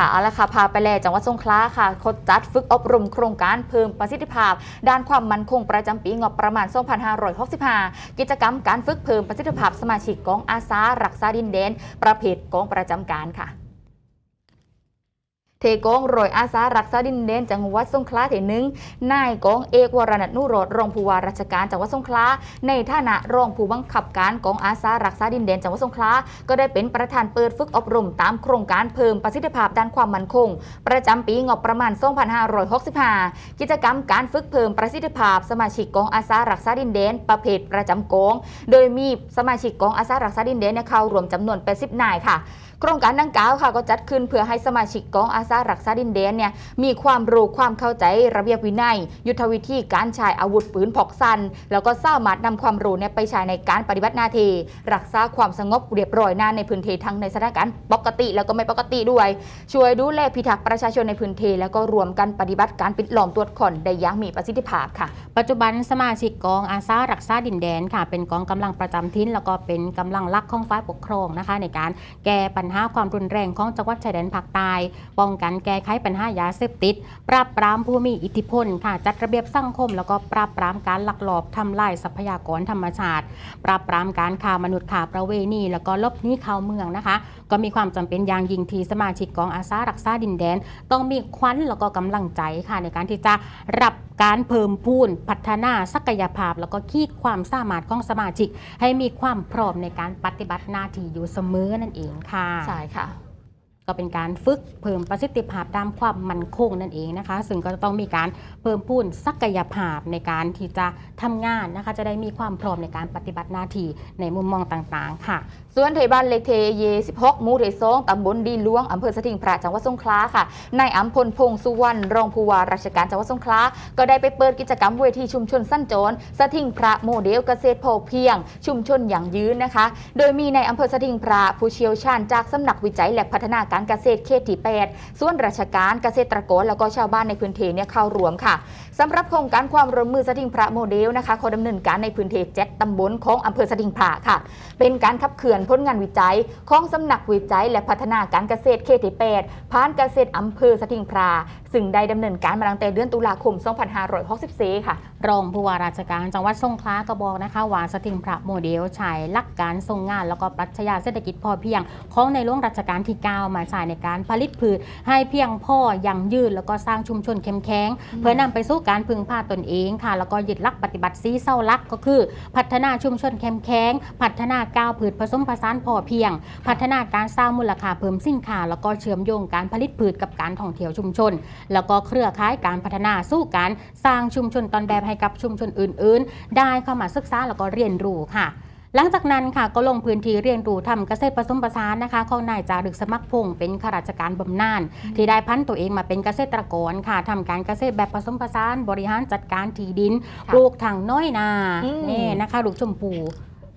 ค่ะเอาละค่ะพาไปแลจังหวัดสงขลาค่ะคดจัดฝึกอบรมโครงการเพิ่มประสิทธิภาพ ด้านความมั่นคงประจำปีงบประมาณ 2565 กิจกรรมการฝึกเพิ่มประสิทธิภาพสมาชิกกองอาสารักษาดินแดนประเภทกองประจำการค่ะ เทกองรอยอาสารักษาดินแดนจังหวัดสงขลาเทหนึ่งนายกองเอกวรนัทนุโรธรองผู้ว่าราชการจังหวัดสงขลาในฐานะรองผู้บังคับการกองอาสารักษาดินแดนจังหวัดสงขลาก็ได้เป็นประธานเปิดฝึกอบรมตามโครงการเพิ่มประสิทธิภาพด้านความมั่นคง ประจำปีงบประมาณ 2565 กิจกรรมการฝึกเพิ่มประสิทธิภาพ สมาชิกกองอาสารักษาดินแดนประเภทประจำกอง โดยมีสมาชิกกองอาสารักษาดินแดนเนี่ยเข้ารวมจำนวน 80 นายค่ะ โครงการดังกล่าวค่ะก็จัดขึ้นเพื่อให้สมาชิกกองอาสารักษาดินแดนเนี่ยมีความรู้ความเข้าใจระเบียบวินัย ยุทธวิธีการใช้อาวุธปืนพกสั้นแล้วก็สามารถนำความรู้เนี่ยไปใช้ในการปฏิบัติหน้าที่รักษาความสงบเรียบร้อยหน้าในพื้นที่ทั้งในสถานการณ์ปกติแล้วก็ไม่ปกติด้วย ช่วยดูแลพิทักษ์ประชาชนในพื้นที่แล้วก็รวมกันปฏิบัติการปิดล้อมตรวจค้นได้อย่างมีประสิทธิภาพค่ะ ปัจจุบันสมาชิกกองอาสารักษาดินแดนค่ะ เป็นกองกำลังประจำทิ้นแล้วก็เป็นกำลังลักของฝ่ายปกครองนะคะ ในการแก้ปัญหาความรุนแรงของจังหวัดชายแดนภาคใต้ป้องกันแก้ไขปัญหายาเสพติด ปราบปรามผู้มีอิทธิพลค่ะ จัดระเบียบสังคม แล้วก็ปราบปรามการลักลอบทำลายทรัพยากรธรรมชาติ ปราบปรามการค้ามนุษย์ขาประเวณี แล้วก็ลบหนี้เข้าเมืองนะคะ ก็มีความจำเป็นอย่างยิ่งที่สมาชิกกองอาสารักษาดินแดน ต้องมีควันแล้วก็กำลังใจค่ะ ในการที่จะรับการเพิ่มพูนพัฒนาศักยภาพ แล้วก็ขีดความสามารถของสมาชิก ให้มีความพร้อมในการปฏิบัติหน้าที่อยู่เสมอนั่นเองค่ะใช่ค่ะ ก็เป็นการฝึกเพิ่มประสิทธิภาพด้านความมั่นคงนั่นเองนะคะ ซึ่งก็จะต้องมีการเพิ่มพูนศักยภาพในการที่จะทำงานนะคะ จะได้มีความพร้อมในการปฏิบัติหน้าที่ในมุมมองต่างๆ ค่ะ ส่วนเทบ้านเล็กเทเย16หมูเทซองตำบลดีหลวงอำเภอสถิงพระจังหวัดสงขลาค่ะนายอัมพลพงษ์สุวรรณรองผู้ว่าราชการจังหวัดสงขลาก็ได้ไปเปิดกิจกรรมเวทีชุมชนสั้นโจรสถิงพระโมเดลเกษตรพอเพียง ชุมชนอย่างยืนนะคะ โดยมีในอำเภอสถิงพระผู้เชี่ยวชาญจากสำนักวิจัยและพัฒนาการเกษตรเขตที่8ส่วนราชการเกษตรกรแล้วก็ชาวบ้านในพื้นที่เนี่ยเข้ารวมค่ะสำหรับโครงการความร่วมมือสถิงพระโมเดลนะคะเขาดำเนินการในพื้นที่เจ็ดตำบลของอำเภอสถิงพระค่ะ เป็นการขับเคลื่อนผลงานวิจัยของสำนักวิจัย และพัฒนาการเกษตรเขตที่8ผ่านเกษตรอำเภอสถิงพราซึ่งได้ดำเนินการมาตั้งแต่เดือนตุลาคม 2564 ค่ะ รองผู้ว่าราชการจังหวัดสงขลาก็บอกนะคะว่าสถิงพระโมเดลใช้หลักการทรงงาน แล้วก็ปรัชญาเศรษฐกิจพอเพียง ของในหลวงรัชกาลที่ 9 มาใช้ในการผลิตพืชให้เพียงพออย่างยืนแล้วก็สร้างชุมชนเข้มแข็งเพื่อนำไปสู่การพึ่งพาตนเองค่ะ แล้วก็ยึดหลักปฏิบัติสีเศร้าลักก็คือ พัฒนาชุมชนเข้มแข็งพัฒนาก้าวพืชผสมผสานพอเพียง พัฒนาการสร้างมูลค่าเพิ่มสินค้าแล้วก็เชื่อมโยงการผลิตพืชกับการท่องเที่ยวชุมชน แล้วก็เครือข่ายการพัฒนาสู้การสร้างชุมชนตอนแบบให้กับชุมชนอื่น ๆ ได้เข้ามาศึกษาแล้วก็เรียนรู้ค่ะ หลังจากนั้นค่ะก็ลงพื้นที่เรียนรู้ทำเกษตรผสมผสานนะคะของนายจารึกสมัครพงศ์เป็นข้าราชการบำนาญที่ได้พันตัวเองมาเป็นเกษตรกรค่ะทำการเกษตรแบบผสมผสานบริหารจัดการที่ดินค่ะปลูกถังน้อยนาอืมนี่นะคะลูกชมพู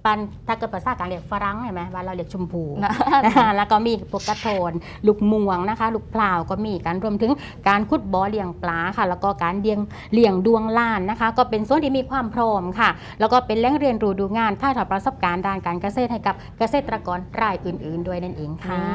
ปันถ้าเกิดภาษากลางเรียกฝรั่งเห็นไหมบ้านเราเรียกชมพูนะนะคะแล้วก็มีพวกกระโทน ลูกม่วงนะคะ ลูกเปล่าก็มีการรวมถึงการขุดบ่อเลี้ยงปลาค่ะ แล้วก็การเลี้ยงเลี้ยงดวงล้านนะคะ ก็เป็นส่วนที่มีความพร้อมค่ะ แล้วก็เป็นแหล่งเรียนรู้ดูงานถ่ายทอดประสบการณ์ด้านการเกษตรให้กับเกษตรกรรายอื่น ๆ ด้วยนั่นเองค่ะ